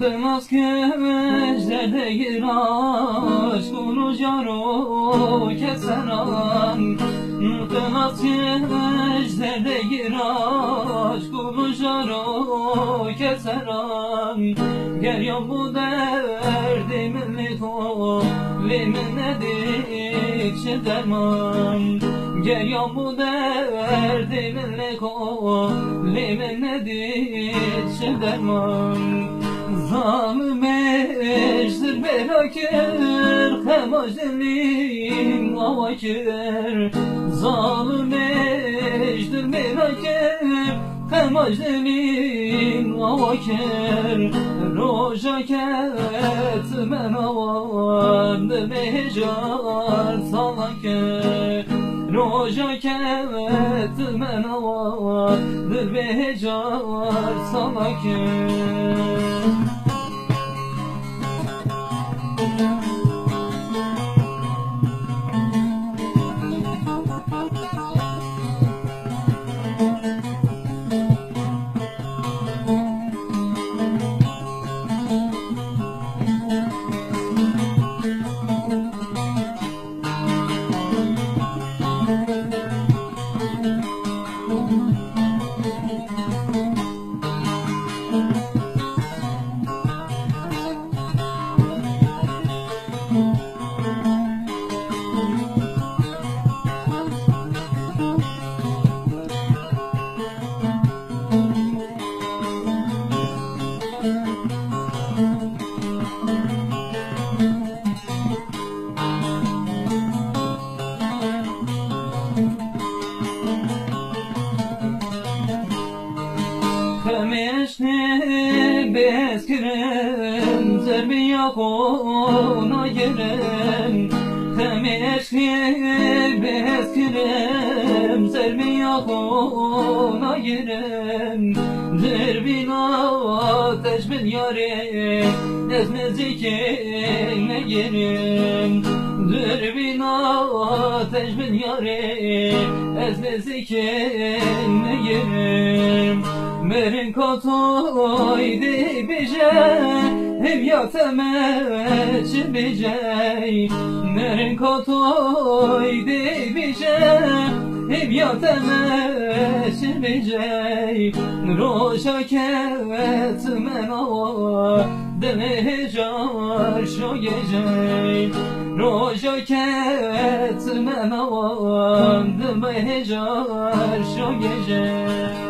Muhtemaz gözlerde giraş Konuşaro keseran Muhtemaz gözlerde giraş Konuşaro keseran Gel ya bu derdimin to Limin nedikçe derman? Gel ya bu derdimin ko Limin nedikçe derman Zalim eşdir belakir Hemaj dilim avakir Zalim eşdir belakir Hemaj dilim avakir Roja ket men avan Mejar salakir Roja ket men avan Mejar salakir Kameşne beskirem Zerbiya kona yerem Kameşne beskirem Zerbiya kona yerem Zerbina ateş bin yare Ezmezikene yerim Zerbina ateş bin yare Ezmezikene yerim Merin kotoy de bije Ev yateme çibije Merin kotoy de bije Ev yateme çibije Roşa kevet mena Deme jar şo gece. Roşa kevet mena Deme jar şo gece